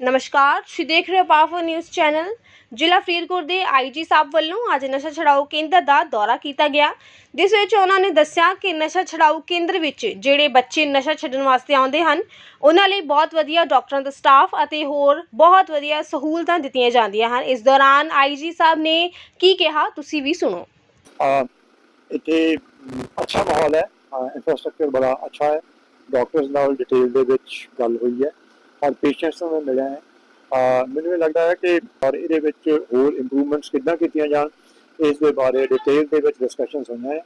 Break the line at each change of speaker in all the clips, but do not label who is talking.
ਨਮਸਕਾਰ ਤੁਸੀਂ ਦੇਖ ਰਹੇ ਹੋ ਪਾਵਰ ਨਿਊਜ਼ ਚੈਨਲ ਜ਼ਿਲ੍ਹਾ ਫਰੀਦਕੋਟ ਦੇ ਆਈਜੀ ਸਾਹਿਬ ਵੱਲੋਂ ਅੱਜ ਨਸ਼ਾ ਛਡਾਊ ਕੇਂਦਰ ਦਾ ਦੌਰਾ ਕੀਤਾ ਗਿਆ। ਜਿਸ ਵਿੱਚ ਉਹਨਾਂ ਨੇ ਦੱਸਿਆ ਕਿ ਨਸ਼ਾ ਛਡਾਊ ਕੇਂਦਰ ਵਿੱਚ ਜਿਹੜੇ ਬੱਚੇ ਨਸ਼ਾ ਛੱਡਣ ਵਾਸਤੇ ਆਉਂਦੇ ਹਨ ਉਹਨਾਂ ਲਈ ਬਹੁਤ ਵਧੀਆ ਡਾਕਟਰਾਂ ਦਾ ਸਟਾਫ ਅਤੇ ਹੋਰ ਬਹੁਤ ਵਧੀਆ ਸਹੂਲਤਾਂ ਦਿੱਤੀਆਂ ਜਾਂਦੀਆਂ ਹਨ। ਇਸ ਦੌਰਾਨ ਆਈਜੀ ਸਾਹਿਬ ਨੇ ਕੀ ਕਿਹਾ ਤੁਸੀਂ ਵੀ ਸੁਣੋ।
ਅਹ ਇੱਥੇ ਅਮ, ਅੱਛਾ ਮਾਹੌਲ ਹੈ। ਇਨਫਰਾਸਟ੍ਰਕਚਰ ਬੜਾ ਅੱਛਾ ਹੈ। ਡਾਕਟਰਸ ਨਾਲ ਡਿਟੇਲ ਦੇ ਵਿੱਚ ਗੱਲ ਹੋਈ ਹੈ। ਔਰ ਪੇਸ਼ੈਂਟਸ ਨੂੰ ਮੈਂ ਮਿਲਿਆ ਹੈ। ਮੈਨੂੰ ਇਹ ਲੱਗਦਾ ਹੈ ਕਿ ਔਰ ਇਹਦੇ ਵਿੱਚ ਹੋਰ ਇੰਪਰੂਵਮੈਂਟਸ ਕਿੱਦਾਂ ਕੀਤੀਆਂ ਜਾਣ, ਇਸ ਦੇ ਬਾਰੇ ਡਿਟੇਲ ਦੇ ਵਿੱਚ ਡਿਸਕਸ਼ਨਸ ਹੋਈਆਂ ਹੈ।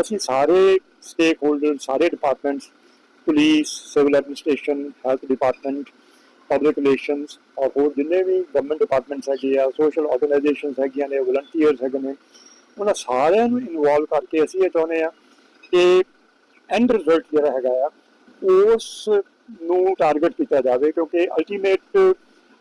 ਅਸੀਂ ਸਾਰੇ ਸਟੇਕ ਹੋਲਡਰ ਸਾਰੇ departments police civil administration health department public relations ਔਰ ਹੋਰ ਜਿੰਨੇ ਵੀ ਗਵਰਨਮੈਂਟ ਡਿਪਾਰਟਮੈਂਟਸ ਹੈਗੇ ਆ ਸੋਸ਼ਲ ਆਰਗੇਨਾਈਜੇਸ਼ਨਸ ਹੈਗੀਆਂ ਨੇ ਵਲੰਟੀਅਰਸ ਹੈਗੇ ਨੇ, ਉਹਨਾਂ ਸਾਰਿਆਂ ਨੂੰ ਇਨਵੋਲਵ ਕਰਕੇ ਅਸੀਂ ਇਹ ਚਾਹੁੰਦੇ ਆ ਕਿ ਐਂਡ ਰਿਜ਼ਲਟ ਜਿਹੜਾ ਹੈਗਾ ਆ, ਉਸ ਨੂੰ ਟਾਰਗੇਟ ਕੀਤਾ ਜਾਵੇ, ਕਿਉਂਕਿ ਅਲਟੀਮੇਟ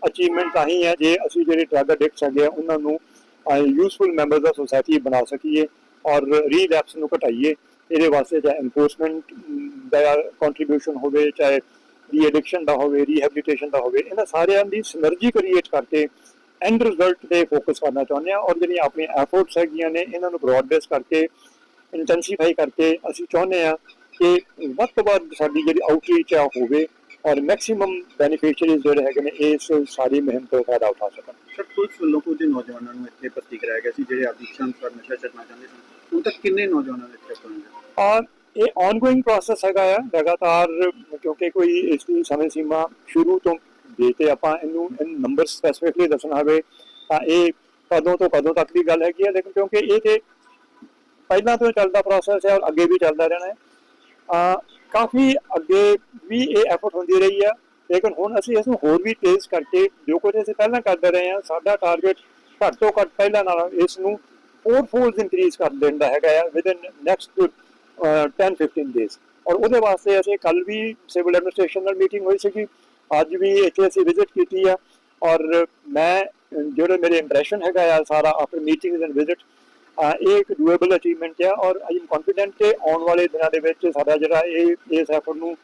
ਅਚੀਵਮੈਂਟ ਤਾਂ ਹੀ ਹੈ, ਜੇ ਅਸੀਂ ਜਿਹੜੇ ਡਰੱਗ ਐਡਿਕਟਸ ਹੈਗੇ ਆ, ਉਹਨਾਂ ਨੂੰ ਯੂਸਫੁਲ ਮੈਂਬਰਸ ਆਫ ਸੋਸਾਇਟੀ ਬਣਾ ਸਕੀਏ ਔਰ ਰੀਲੈਪਸ ਨੂੰ ਘਟਾਈਏ, ਇਹਦੇ ਵਾਸਤੇ ਚਾਹੇ ਐਨਫੋਰਸਮੈਂਟ ਦਾ ਕੰਟਰੀਬਿਊਸ਼ਨ ਹੋਵੇ, ਚਾਹੇ ਰੀ ਐਡਿਕਸ਼ਨ ਦਾ ਹੋਵੇ ਰੀਹੈਬਿਲਿਟੇਸ਼ਨ ਦਾ ਹੋਵੇ, ਇਹਨਾਂ ਸਾਰਿਆਂ ਦੀ ਸਿਨਰਜੀ ਕ੍ਰੀਏਟ ਕਰਕੇ ਐਂਡ ਰਿਜ਼ਲਟ ਤੇ ਫੋਕਸ ਕਰਨਾ ਚਾਹੁੰਦੇ ਆ ਔਰ ਜਿਹੜੀਆਂ ਆਪਣੀਆਂ ਐਫਰਟਸ ਹੈਗੀਆਂ ਨੇ, ਇਹਨਾਂ ਨੂੰ ਬ੍ਰੌਡ ਬੇਸ ਕਰਕੇ ਇੰਟੈਂਸੀਫਾਈ ਕਰਕੇ ਅਸੀਂ ਚਾਹੁੰਦੇ ਆ ਕਿ ਵੱਧ ਤੋਂ ਵੱਧ ਸਾਡੀ ਜਿਹੜੀ ਆਊਟਰੀਚ ਆ ਹੋਵੇ ਔਰ ਮੈਕਸਿਮਮ ਬੈਨੀਫੀਸ਼ੀਅਰੀਜ਼ ਜਿਹੜੇ ਹੈਗੇ ਨੇ ਇਸ ਸਾਰੀ ਮੁਹਿੰਮ ਤੋਂ ਫਾਇਦਾ ਉਠਾ ਸਕਣ।
ਸਰ ਪੁਲਿਸ ਵੱਲੋਂ ਕੁਝ ਨੌਜਵਾਨਾਂ ਨੂੰ ਇੱਥੇ ਭਰਤੀ ਕਰਾਇਆ ਗਿਆ ਸੀ ਜਿਹੜੇ ਆਦਿਕਸ਼ਨ ਪਰ ਨਸ਼ਾ ਛੱਡਣਾ ਚਾਹੁੰਦੇ ਸੀ। ਹੁਣ ਤੱਕ ਕਿੰਨੇ ਨੌਜਵਾਨਾਂ ਨੇ ਇੱਥੇ ਪਹੁੰਚੇ
ਔਰ ਇਹ ਆਨਗੋਇੰਗ ਪ੍ਰੋਸੈਸ ਹੈਗਾ ਆ ਲਗਾਤਾਰ ਕਿਉਂਕਿ ਕੋਈ ਇਸ ਦੀ ਸਮੇਂ ਸੀਮਾ ਸ਼ੁਰੂ ਤੋਂ ਦੇ ਤੇ ਆਪਾਂ ਇਹਨੂੰ ਨੰਬਰ ਸਪੈਸੀਫਿਕਲੀ ਦੱਸਣਾ ਹੋਵੇ ਤਾਂ ਇਹ ਕਦੋਂ ਤੋਂ ਕਦੋਂ ਤੱਕ ਦੀ ਗੱਲ ਹੈਗੀ ਹੈ ਲੇਕਿਨ ਕਿਉਂਕਿ ਇਹ ਤੇ ਪਹਿਲਾਂ ਤੋਂ ਚੱਲਦਾ ਪ੍ਰੋਸੈਸ ਹੈ ਔਰ ਅੱਗੇ ਵੀ ਚੱਲਦਾ ਰਹਿਣਾ ਹੈ। ਕਾਫੀ ਅੱਗੇ ਵੀ ਇਹ ਐਫਰਟ ਹੁੰਦੀ ਰਹੀ ਆ, ਲੇਕਿਨ ਹੁਣ ਅਸੀਂ ਇਸ ਨੂੰ ਹੋਰ ਵੀ ਤੇਜ਼ ਕਰਕੇ ਜੋ ਕੁਝ ਅਸੀਂ ਪਹਿਲਾਂ ਕਰਦੇ ਰਹੇ ਹਾਂ, ਸਾਡਾ ਟਾਰਗੇਟ ਘੱਟ ਤੋਂ ਘੱਟ ਪਹਿਲਾਂ ਨਾਲੋਂ ਇਸ ਨੂੰ ਫੋਰ ਫੋਲਡ ਇਨਕਰੀਜ਼ ਕਰ ਦੇਣ ਦਾ ਹੈਗਾ ਆ ਵਿਦ ਇਨ ਨੈਕਸਟ 10 15 ਡੇਜ਼ ਔਰ ਉਹਦੇ ਵਾਸਤੇ ਅਸੀਂ ਕੱਲ ਵੀ ਸਿਵਲ ਐਡਮਿਨਿਸਟ੍ਰੇਸ਼ਨ ਨਾਲ ਮੀਟਿੰਗ ਹੋਈ ਸੀਗੀ, ਅੱਜ ਵੀ ਇੱਥੇ ਅਸੀਂ ਵਿਜ਼ਿਟ ਕੀਤੀ ਆ। ਔਰ ਮੈਂ, ਜਿਹੜੇ ਮੇਰੇ ਇੰਪ੍ਰੈਸ਼ਨ ਹੈਗਾ ਆ ਸਾਰਾ ਆਫਟਰ ਮੀਟਿੰਗਸ ਐਂਡ ਵਿਜ਼ਿਟ ਇਹ ਇੱਕ ਡੂਏਬਲ ਅਚੀਵਮੈਂਟ ਹੈ ਔਰ ਆਈ ਐਮ ਕੌਨਫੀਡੈਂਟ ਕਿ ਆਉਣ ਵਾਲੇ ਦਿਨਾਂ ਦੇ ਵਿੱਚ ਸਾਡਾ ਜਿਹੜਾ ਇਹ ਇਸ ਐਫਰਟ ਨੂੰ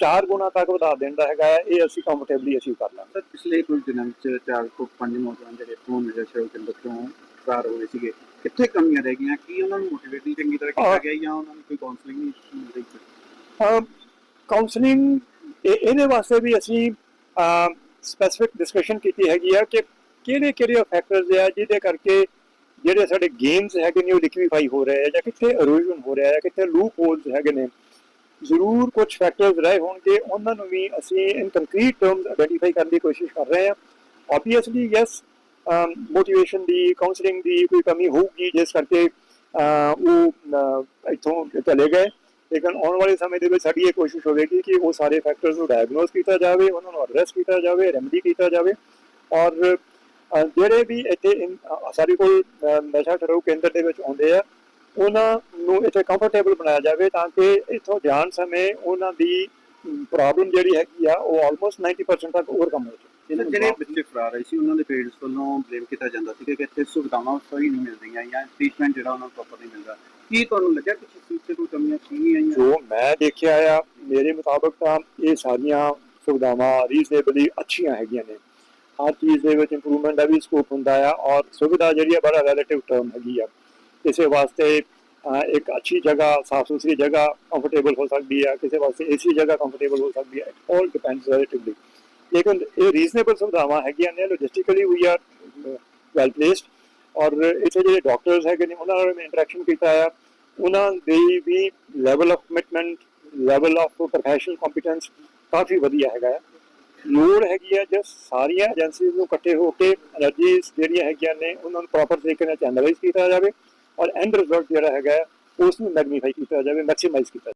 ਚਾਰ ਗੁਣਾ ਤੱਕ ਵਧਾ ਦੇਣ ਦਾ ਹੈਗਾ ਇਹ ਅਸੀਂ ਕੰਫਰਟੇਬਲੀ ਅਚੀਵ ਕਰ ਲਾਂਗੇ
ਸਰ ਪਿਛਲੇ ਕੁਝ ਦਿਨਾਂ ਵਿੱਚ ਚਾਰ ਤੋਂ ਪੰਜ ਨੌਜਵਾਨ ਜਿਹੜੇ ਇੱਥੋਂ ਨਸ਼ਾ ਛੱਡ ਕੇਂਦਰ ਤੋਂ ਫਰਾਰ ਹੋਏ ਸੀਗੇ ਕਿੱਥੇ ਕਮੀਆਂ ਰਹਿ ਗਈਆਂ ਕੀ ਉਹਨਾਂ ਨੂੰ ਮੋਟੀਵੇਟ ਨਹੀਂ ਚੰਗੀ ਤਰ੍ਹਾਂ ਕੀਤਾ। ਗਿਆ ਜਾਂ ਉਹਨਾਂ ਨੂੰ ਕੋਈ ਕਾਉਂਸਲਿੰਗ ਨਹੀਂ ਮਿਲ ਰਹੀ
ਕਾਉਂਸਲਿੰਗ ਇਹਦੇ ਵਾਸਤੇ ਵੀ ਅਸੀਂ ਸਪੈਸਿਫਿਕ ਡਿਸਕਸ਼ਨ ਕੀਤੀ ਹੈਗੀ ਆ ਕਿ ਕਿਹੜੇ ਕਿਹੜੇ ਫੈਕਟਰਸ ਆ ਜਿਹਦੇ ਕਰਕੇ ਜਿਹੜੇ ਸਾਡੇ ਗੇਮਸ ਹੈਗੇ ਨੇ ਉਹ ਲਿਕਵੀਫਾਈ ਹੋ ਰਹੇ ਆ ਜਾਂ ਕਿੱਥੇ ਇਰੋਜਨ ਹੋ ਰਿਹਾ ਹੈ ਕਿੱਥੇ ਲੂਪ ਹੋਲਸ ਹੈਗੇ ਨੇ ਜ਼ਰੂਰ ਕੁਝ ਫੈਕਟਰਸ ਰਹੇ ਹੋਣਗੇ ਉਹਨਾਂ ਨੂੰ ਵੀ ਅਸੀਂ ਇਨ ਕੰਕਰੀਟ ਟਰਮਸ ਆਇਡੈਂਟੀਫਾਈ ਕਰਨ ਦੀ ਕੋਸ਼ਿਸ਼ ਕਰ ਰਹੇ ਹਾਂ ਆਬਵੀਅਸਲੀ ਯੈਸ ਮੋਟੀਵੇਸ਼ਨ ਦੀ ਕਾਉਂਸਲਿੰਗ ਦੀ ਕੋਈ ਕਮੀ ਹੋਊਗੀ ਜਿਸ ਕਰਕੇ ਉਹ ਅਮ, ਇੱਥੋਂ ਚਲੇ ਗਏ। ਲੇਕਿਨ ਆਉਣ ਵਾਲੇ ਸਮੇਂ ਦੇ ਵਿੱਚ ਸਾਡੀ ਇਹ ਕੋਸ਼ਿਸ਼ ਹੋਵੇਗੀ ਕਿ ਉਹ ਸਾਰੇ ਫੈਕਟਰਸ ਨੂੰ ਡਾਇਗਨੋਸ ਕੀਤਾ ਜਾਵੇ ਉਹਨਾਂ ਨੂੰ ਐਡਰੈਸ ਕੀਤਾ ਜਾਵੇ ਰੈਮਡੀ ਕੀਤਾ ਜਾਵੇ। ਔਰ ਜਿਹੜੇ ਵੀ ਇੱਥੇ ਸਾਡੇ ਕੋਲ ਨਸ਼ਾ ਛਡਾਊ ਕੇਂਦਰ ਦੇ ਵਿੱਚ ਆਉਂਦੇ ਆ ਉਹਨਾਂ ਨੂੰ ਇੱਥੇ ਕੰਫਰਟੇਬਲ ਬਣਾਇਆ ਜਾਵੇ ਤਾਂ ਕਿ ਇੱਥੋਂ ਜਾਣ ਸਮੇਂ ਉਹਨਾਂ ਦੀ ਪ੍ਰੋਬਲਮ ਜਿਹੜੀ ਹੈਗੀ ਆ ਉਹ ਆਲਮੋਸਟ 90% ਤੱਕ ਓਵਰਕਮ ਹੋ ਜਾਵੇ।
ਇਹਨਾਂ ਜਿਹੜੇ ਬੱਚੇ ਫਰਾਰ ਆਏ ਸੀ ਉਹਨਾਂ ਦੇ ਪੇਰੈਂਟਸ ਵੱਲੋਂ ਬਲੇਮ ਕੀਤਾ ਜਾਂਦਾ ਸੀ ਕਿ ਇੱਥੇ ਸੁਵਿਧਾਵਾਂ ਸਹੀ ਨਹੀਂ ਮਿਲ ਰਹੀਆਂ ਜਾਂ ਟ੍ਰੀਟਮੈਂਟ ਜਿਹੜਾ ਉਹਨਾਂ ਨੂੰ ਪ੍ਰੋਪਰ ਨਹੀਂ ਮਿਲਦਾ। ਕੀ ਤੁਹਾਨੂੰ ਲੱਗਿਆ ਕਿ ਕਿਸੇ ਚੀਜ਼ 'ਚ ਕੋਈ ਕਮੀਆਂ ਸੀਗੀਆਂ ਜਾਂ
ਜੋ ਮੈਂ ਦੇਖਿਆ ਆ ਮੇਰੇ ਮੁਤਾਬਕ ਤਾਂ ਇਹ ਸਾਰੀਆਂ ਸੁਵਿਧਾਵਾਂ ਰੀਜ਼ਨੇਬਲੀ ਅੱਛੀਆਂ ਹੈਗੀਆਂ ਨੇ। ਹਰ ਚੀਜ਼ ਦੇ ਵਿੱਚ ਇੰਪਰੂਵਮੈਂਟ ਦਾ ਵੀ ਸਕੋਪ ਹੁੰਦਾ ਆ ਔਰ ਸੁਵਿਧਾ ਜਿਹੜੀ ਆ ਬੜਾ ਰਿਲੇਟਿਵ ਟਰਮ ਹੈਗੀ ਆ। ਕਿਸੇ ਵਾਸਤੇ ਇੱਕ ਅੱਛੀ ਜਗ੍ਹਾ ਸਾਫ਼ ਸੁਥਰੀ ਜਗ੍ਹਾ ਕੰਫਰਟੇਬਲ ਹੋ ਸਕਦੀ ਆ, ਕਿਸੇ ਵਾਸਤੇ ਏਸੀ ਜਗ੍ਹਾ ਕੰਫਰਟੇਬਲ ਹੋ ਸਕਦੀ ਹੈ ਆਲ ਡਿਪੈਂਡਸ ਰਿਲੇਟਿਵਲੀ ਲੇਕਿਨ ਇਹ ਰੀਜ਼ਨੇਬਲ ਸੁਵਿਧਾਵਾਂ ਹੈਗੀਆਂ ਨੇ logistically we are well placed ਔਰ ਇੱਥੇ ਜਿਹੜੇ ਡਾਕਟਰਸ ਹੈਗੇ ਨੇ, ਉਹਨਾਂ ਨਾਲ ਮੈਂ ਇੰਟਰੈਕਸ਼ਨ ਕੀਤਾ ਆ। ਉਹਨਾਂ ਦੀ ਵੀ level of commitment level of professional competence ਕਾਫੀ ਵਧੀਆ ਹੈਗਾ ਹੈ ਲੋੜ ਹੈਗੀ ਹੈ ਜੇ ਸਾਰੀਆਂ ਏਜੰਸੀਆਂ ਨੂੰ ਇਕੱਠੇ ਹੋ ਕੇ ਐਨਰਜੀਸ ਜਿਹੜੀਆਂ ਹੈਗੀਆਂ ਨੇ, ਉਹਨਾਂ ਨੂੰ ਪ੍ਰੋਪਰ ਤਰੀਕੇ ਨਾਲ ਚੈਨਲਾਈਜ਼ ਕੀਤਾ ਜਾਵੇ ਔਰ ਐਂਡ ਰਿਜ਼ਲਟ ਜਿਹੜਾ ਹੈਗਾ ਉਸ ਨੂੰ ਮੈਗਨੀਫਾਈ ਕੀਤਾ ਜਾਵੇ ਮੈਕਸਿਮਾਈਜ਼ ਕੀਤਾ